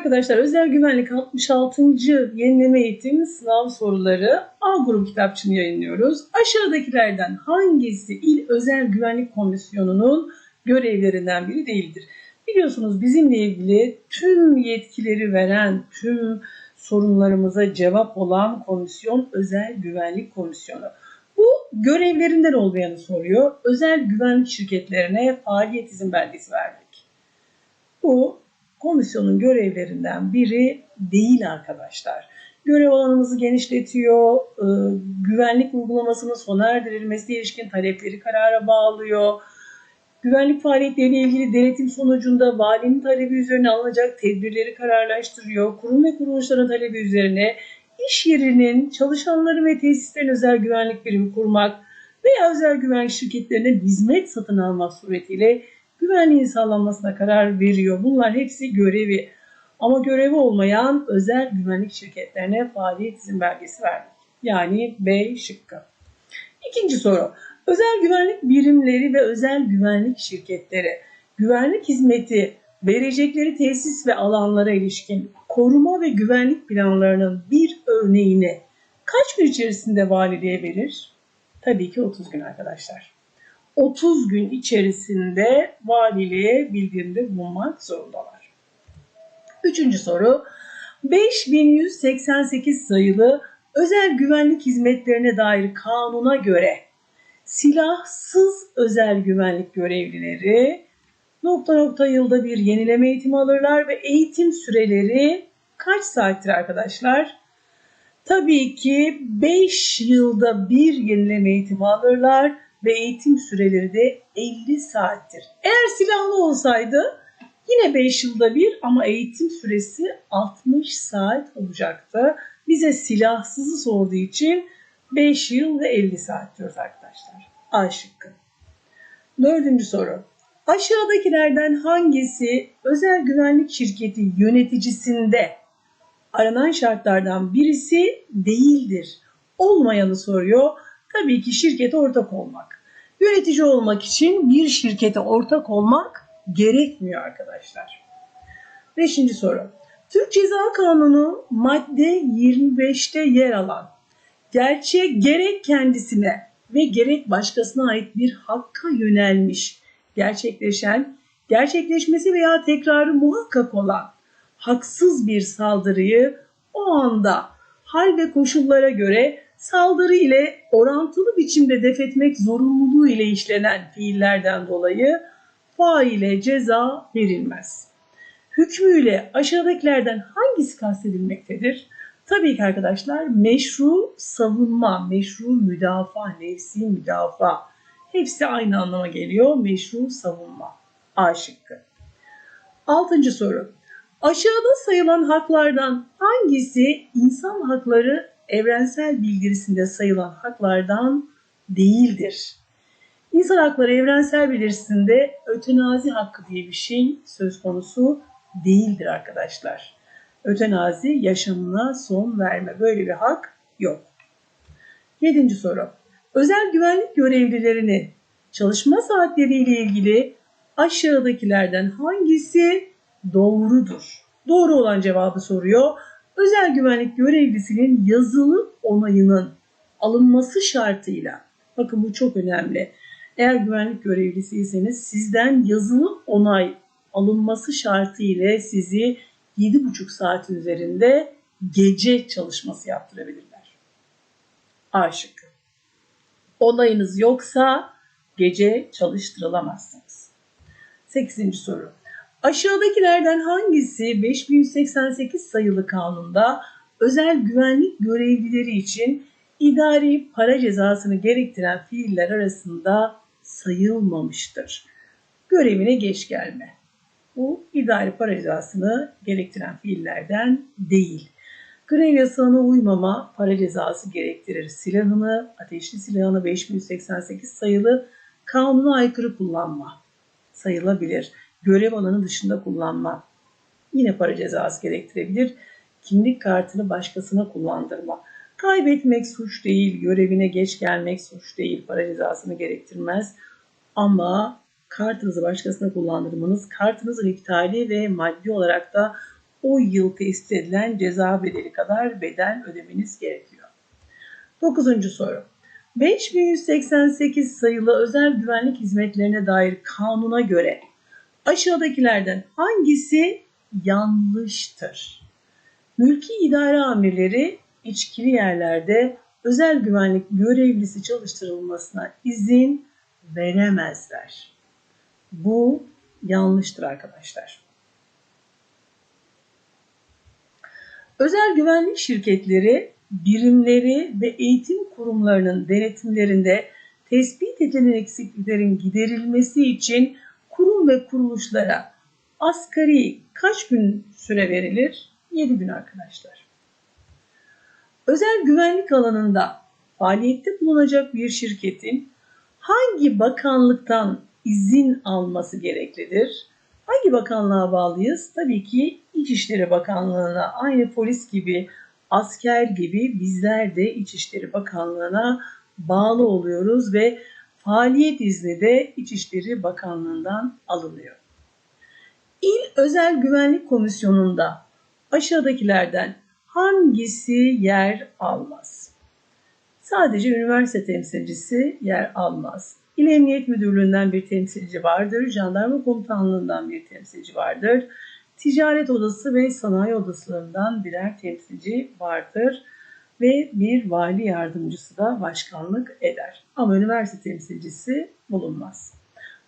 Arkadaşlar özel güvenlik 66. yenileme eğitim sınav soruları A grubu kitapçığını yayınlıyoruz. Aşağıdakilerden hangisi İl Özel Güvenlik Komisyonu'nun görevlerinden biri değildir? Biliyorsunuz bizimle ilgili tüm yetkileri veren, tüm sorunlarımıza cevap olan komisyon Özel Güvenlik Komisyonu. Bu görevlerinden olmayanı soruyor. Özel güvenlik şirketlerine faaliyet izin belgesi vermek. Bu komisyonun görevlerinden biri değil arkadaşlar. Görev alanımızı genişletiyor, e, güvenlik uygulamasının sona erdirilmesi ilişkin talepleri karara bağlıyor. Güvenlik faaliyetleriyle ilgili denetim sonucunda valinin talebi üzerine alınacak tedbirleri kararlaştırıyor. Kurum ve kuruluşların talebi üzerine iş yerinin, çalışanları ve tesislerin özel güvenlik birimi kurmak veya özel güvenlik şirketlerine hizmet satın almak suretiyle güvenliğin sağlanmasına karar veriyor. Bunlar hepsi görevi. Ama görevi olmayan özel güvenlik şirketlerine faaliyet izin belgesi vermek. Yani B şıkkı. İkinci soru. Özel güvenlik birimleri ve özel güvenlik şirketleri güvenlik hizmeti verecekleri tesis ve alanlara ilişkin koruma ve güvenlik planlarının bir örneğini kaç gün içerisinde valiliğe verir? Tabii ki 30 gün arkadaşlar. 30 gün içerisinde valiliğe bildirimde bulunmak zorundalar. Üçüncü soru. 5188 sayılı özel güvenlik hizmetlerine dair kanuna göre silahsız özel güvenlik görevlileri nokta nokta yılda bir yenileme eğitimi alırlar ve eğitim süreleri kaç saattir arkadaşlar? Tabii ki 5 yılda bir yenileme eğitimi alırlar ve eğitim süreleri de 50 saattir. Eğer silahlı olsaydı yine 5 yılda bir ama eğitim süresi 60 saat olacaktı. Bize silahsızı sorduğu için 5 yıl ve 50 saat diyoruz arkadaşlar. A şıkkı. Dördüncü soru. Aşağıdakilerden hangisi özel güvenlik şirketi yöneticisinde aranan şartlardan birisi değildir? Olmayanı soruyor. Tabii ki şirkete ortak olmak. Yönetici olmak için bir şirkete ortak olmak gerekmiyor arkadaşlar. Beşinci soru. Türk Ceza Kanunu madde 25'te yer alan gerçek gerek kendisine ve gerek başkasına ait bir hakka yönelmiş, gerçekleşen, gerçekleşmesi veya tekrarı muhakkak olan haksız bir saldırıyı o anda hal ve koşullara göre saldırı ile orantılı biçimde def etmek zorunluluğu ile işlenen fiillerden dolayı faile ceza verilmez. Hükmüyle aşağıdakilerden hangisi kastedilmektedir? Tabii ki arkadaşlar meşru savunma, meşru müdafaa, nefsi müdafaa hepsi aynı anlama geliyor. Meşru savunma. A şıkkı. Altıncı soru. Aşağıda sayılan haklardan hangisi insan hakları evrensel bildirisinde sayılan haklardan değildir? İnsan hakları evrensel bildirisinde ötenazi hakkı diye bir şey söz konusu değildir arkadaşlar. Ötenazi yaşamına son verme. Böyle bir hak yok. Yedinci soru. Özel güvenlik görevlilerinin çalışma saatleriyle ilgili aşağıdakilerden hangisi doğrudur? Doğru olan cevabı soruyor. Özel güvenlik görevlisinin yazılı onayının alınması şartıyla, bakın bu çok önemli. Eğer güvenlik görevlisiyseniz sizden yazılı onay alınması şartı ile sizi 7,5 saatin üzerinde gece çalışması yaptırabilirler. A. Onayınız yoksa gece çalıştırılamazsınız. 8. soru. Aşağıdakilerden hangisi 5188 sayılı kanunda özel güvenlik görevlileri için idari para cezasını gerektiren fiiller arasında sayılmamıştır? Görevine geç gelme. Bu idari para cezasını gerektiren fiillerden değil. Grev yasağına uymama para cezası gerektirir. Silahını, ateşli silahını 5188 sayılı kanuna aykırı kullanma sayılabilir. Görev alanı dışında kullanma yine para cezası gerektirebilir. Kimlik kartını başkasına kullandırma. Kaybetmek suç değil, görevine geç gelmek suç değil, para cezasını gerektirmez. Ama kartınızı başkasına kullandırmanız kartınızın iptali ve maddi olarak da o yıl tespit edilen ceza bedeli kadar bedel ödemeniz gerekiyor. Dokuzuncu soru. 5188 sayılı özel güvenlik hizmetlerine dair kanuna göre aşağıdakilerden hangisi yanlıştır? Mülki idare amirleri içkili yerlerde özel güvenlik görevlisi çalıştırılmasına izin veremezler. Bu yanlıştır arkadaşlar. Özel güvenlik şirketleri birimleri ve eğitim kurumlarının denetimlerinde tespit edilen eksikliklerin giderilmesi için kurum ve kuruluşlara asgari kaç gün süre verilir? 7 gün arkadaşlar. Özel güvenlik alanında faaliyette bulunacak bir şirketin hangi bakanlıktan izin alması gereklidir? Hangi bakanlığa bağlıyız? Tabii ki İçişleri Bakanlığı'na aynı polis gibi, asker gibi bizler de İçişleri Bakanlığı'na bağlı oluyoruz ve faaliyet izni de İçişleri Bakanlığı'ndan alınıyor. İl Özel Güvenlik Komisyonu'nda aşağıdakilerden hangisi yer almaz? Sadece üniversite temsilcisi yer almaz. İl Emniyet Müdürlüğü'nden bir temsilci vardır, Jandarma Komutanlığı'ndan bir temsilci vardır, Ticaret Odası ve Sanayi Odası'ndan birer temsilci vardır ve bir vali yardımcısı da başkanlık eder. Ama üniversite temsilcisi bulunmaz.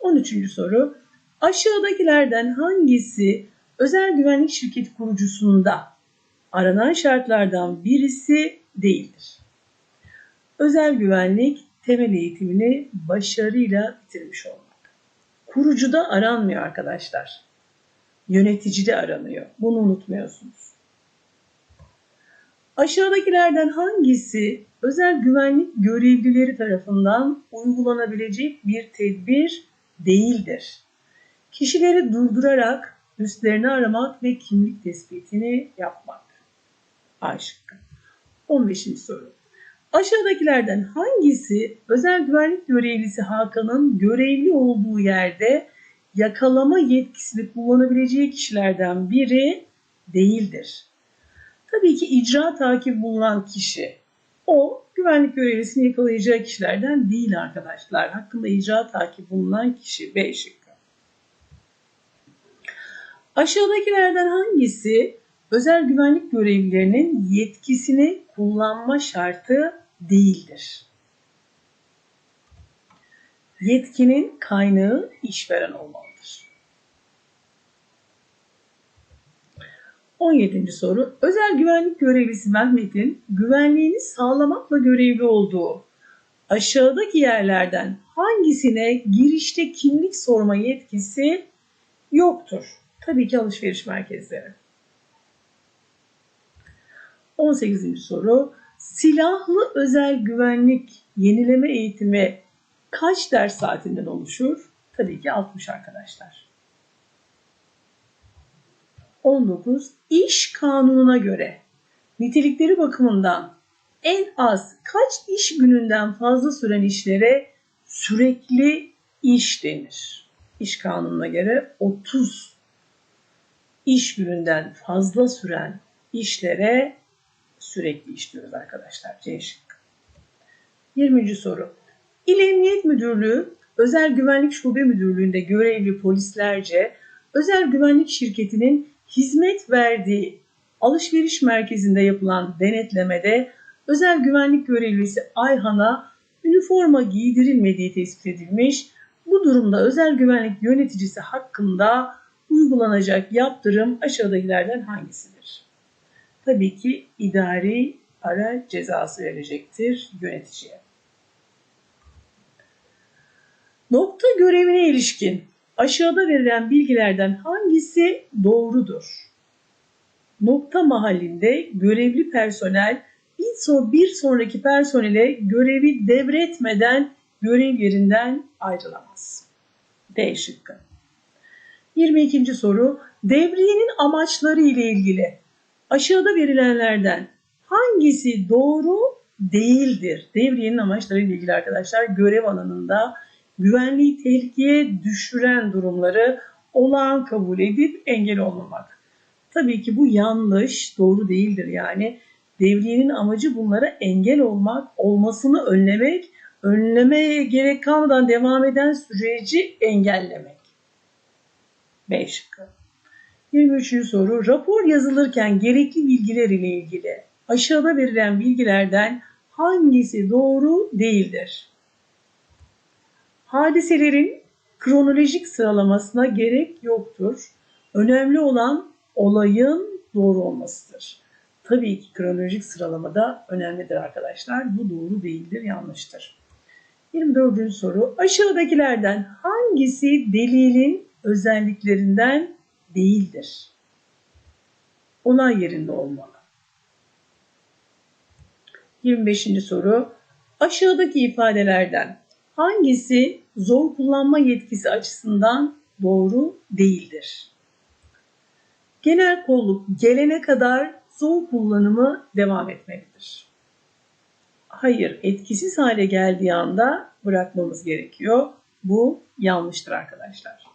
13. soru. Aşağıdakilerden hangisi özel güvenlik şirketi kurucusunda aranan şartlardan birisi değildir? Özel güvenlik temel eğitimini başarıyla bitirmiş olmak. Kurucuda aranmıyor arkadaşlar. Yöneticide aranıyor. Bunu unutmuyorsunuz. Aşağıdakilerden hangisi özel güvenlik görevlileri tarafından uygulanabilecek bir tedbir değildir? Kişileri durdurarak üstlerini aramak ve kimlik tespitini yapmak. A şıkkı. 15. soru. Aşağıdakilerden hangisi özel güvenlik görevlisi Hakan'ın görevli olduğu yerde yakalama yetkisini kullanabileceği kişilerden biri değildir? Tabii ki icra takip bulunan kişi. O güvenlik görevlisini yakalayacağı kişilerden değil arkadaşlar. Hakkında icra takip bulunan kişi B şıkkı. Aşağıdakilerden hangisi özel güvenlik görevlilerinin yetkisini kullanma şartı değildir? Yetkinin kaynağı işveren olmalıdır. 17. soru. Özel güvenlik görevlisi Mehmet'in güvenliğini sağlamakla görevli olduğu aşağıdaki yerlerden hangisine girişte kimlik sorma yetkisi yoktur? Tabii ki alışveriş merkezleri. 18. soru. Silahlı özel güvenlik yenileme eğitimi kaç ders saatinden oluşur? Tabii ki 60 arkadaşlar. 19. İş kanununa göre nitelikleri bakımından en az kaç iş gününden fazla süren işlere sürekli iş denir? İş kanununa göre 30 iş gününden fazla süren işlere sürekli iş diyoruz arkadaşlar. C şıkkı. 20. soru. İl Emniyet Müdürlüğü Özel Güvenlik Şube Müdürlüğü'nde görevli polislerce özel güvenlik şirketinin hizmet verdiği alışveriş merkezinde yapılan denetlemede özel güvenlik görevlisi Ayhan'a üniforma giydirilmediği tespit edilmiş. Bu durumda özel güvenlik yöneticisi hakkında uygulanacak yaptırım aşağıdakilerden hangisidir? Tabii ki idari para cezası verecektir yöneticiye. Nokta görevine ilişkin aşağıda verilen bilgilerden hangisi doğrudur? Nokta mahallinde görevli personel bir, son, bir sonraki personele görevi devretmeden görev yerinden ayrılamaz. D şıkkı. 22. soru. Devriyenin amaçları ile ilgili aşağıda verilenlerden hangisi doğru değildir? Devriyenin amaçları ile ilgili arkadaşlar görev alanında güvenliği tehlikeye düşüren durumları olağan kabul edip engel olmamak. Tabii ki bu yanlış, doğru değildir yani. Devriyenin amacı bunlara engel olmak, olmasını önlemek, önlemeye gerek kalmadan devam eden süreci engellemek. B şıkkı. 23. soru. Rapor yazılırken gerekli bilgiler ile ilgili aşağıda verilen bilgilerden hangisi doğru değildir? Hadiselerin kronolojik sıralamasına gerek yoktur. Önemli olan olayın doğru olmasıdır. Tabii ki kronolojik sıralamada önemlidir arkadaşlar. Bu doğru değildir, yanlıştır. 24. soru. Aşağıdakilerden hangisi delilin özelliklerinden değildir? Olay yerinde olmalı. 25. soru. Aşağıdaki ifadelerden hangisi zor kullanma yetkisi açısından doğru değildir? Genel kolluk gelene kadar zor kullanımı devam etmelidir. Hayır, etkisiz hale geldiği anda bırakmamız gerekiyor. Bu yanlıştır arkadaşlar.